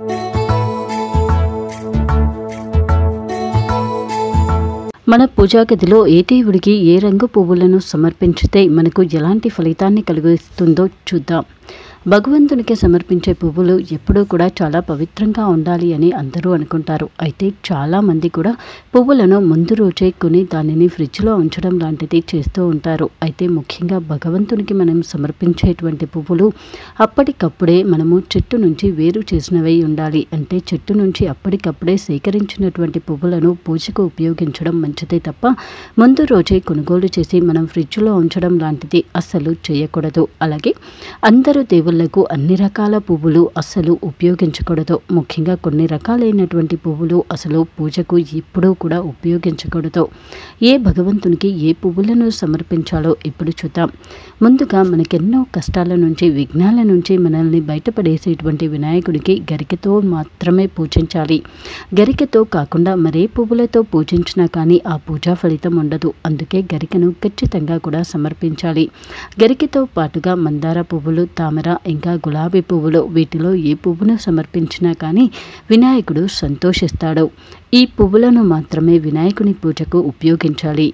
you మన పూజాగదిలో ఏ దేవుడికి ఏ రంగు పువ్వులను సమర్పించితే మనకు ఎలాంటి ఫలితాన్ని కలిగిస్తుందో చూద్దాం. భగవంతునికి సమర్పించే పువ్వులు ఎప్పుడూ కూడా చాలా పవిత్రంగా ఉండాలి అని అందరూ అనుకుంటారు. అయితే చాలామంది కూడా పువ్వులను ముందు రోజే కొని దానిని ఫ్రిడ్జ్లో ఉంచడం లాంటిది చేస్తూ ఉంటారు. అయితే ముఖ్యంగా భగవంతునికి మనం సమర్పించేటువంటి పువ్వులు అప్పటికప్పుడే మనము చెట్టు నుంచి వేరు చేసినవై ఉండాలి. అంటే చెట్టు నుంచి అప్పటికప్పుడే సేకరించినటువంటి పువ్వులను పూజకు ఉపయోగించడం మంచిది. తప్ప ముందు రోజే కొనుగోలు చేసి మనం ఫ్రిడ్జ్లో ఉంచడం లాంటిది అస్సలు చేయకూడదు. అలాగే అందరూ దేవుళ్ళకు అన్ని రకాల పువ్వులు అస్సలు ఉపయోగించకూడదు. ముఖ్యంగా కొన్ని రకాలైనటువంటి పువ్వులు అసలు పూజకు ఎప్పుడూ కూడా ఉపయోగించకూడదు. ఏ భగవంతునికి ఏ పువ్వులను సమర్పించాలో ఇప్పుడు చూద్దాం. ముందుగా మనకెన్నో కష్టాల నుంచి విఘ్నాల నుంచి మనల్ని బయటపడేసేటువంటి వినాయకుడికి గరికతో మాత్రమే పూజించాలి. గరికతో కాకుండా మరే పువ్వులతో పూజించినా కానీ ఆ పూజా ఫలితం ఉండదు. అందుకే గరికను ఖచ్చితంగా కూడా సమర్పించాలి. గరికతో పాటుగా మందార పువ్వులు తామర ఇంకా గులాబీ పువ్వులు వీటిలో ఏ పువ్వును సమర్పించినా కానీ వినాయకుడు సంతోషిస్తాడు. ఈ పువ్వులను మాత్రమే వినాయకుని పూజకు ఉపయోగించాలి.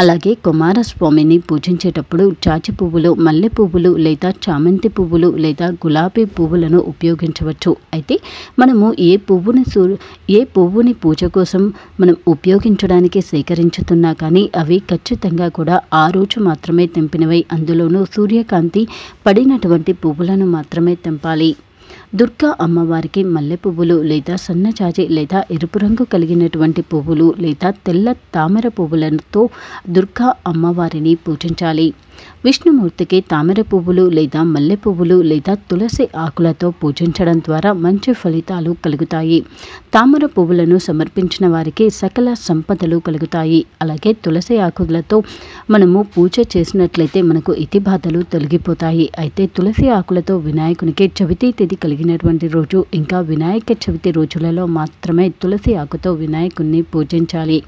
అలాగే కుమారస్వామిని పూజించేటప్పుడు చాచి పువ్వులు మల్లె పువ్వులు లేదా చామంతి పువ్వులు లేదా గులాబీ పువ్వులను ఉపయోగించవచ్చు. అయితే మనము ఏ పువ్వుని సూ ఏ పువ్వుని పూజ కోసం మనం ఉపయోగించడానికి సేకరించుతున్నా కానీ అవి ఖచ్చితంగా కూడా ఆ రోజు మాత్రమే తెంపినవై. అందులోనూ సూర్యకాంతి పడినటువంటి పువ్వులను మాత్రమే తెంపాలి. దుర్గా అమ్మవారికి మల్లె పువ్వులు లేదా సన్నజాజి లేదా ఎరుపు రంగు కలిగినటువంటి పువ్వులు లేదా తెల్ల తామర పువ్వులతో దుర్గా అమ్మవారిని పూజించాలి. విష్ణుమూర్తికి తామర పువ్వులు లేదా మల్లె పువ్వులు లేదా తులసి ఆకులతో పూజించడం ద్వారా మంచి ఫలితాలు కలుగుతాయి. తామర పువ్వులను సమర్పించిన వారికి సకల సంపదలు కలుగుతాయి. అలాగే తులసి ఆకులతో మనము పూజ చేసినట్లయితే మనకు ఇతి బాధలు తొలగిపోతాయి. అయితే తులసి ఆకులతో వినాయకునికి చవితి తిథి జరిగినటువంటి రోజు. ఇంకా వినాయక చవితి రోజులలో మాత్రమే తులసి ఆకుతో వినాయకుణ్ణి పూజించాలి.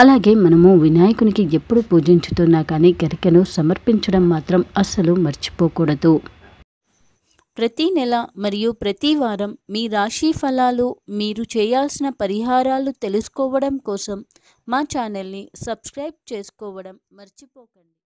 అలాగే మనము వినాయకునికి ఎప్పుడు పూజించుతున్నా కానీ గరికను సమర్పించడం మాత్రం అస్సలు మర్చిపోకూడదు. ప్రతి నెల మరియు ప్రతి వారం మీ రాశి ఫలాలు మీరు చేయాల్సిన పరిహారాలు తెలుసుకోవడం కోసం మా ఛానల్ని సబ్స్క్రైబ్ చేసుకోవడం మర్చిపోకండి.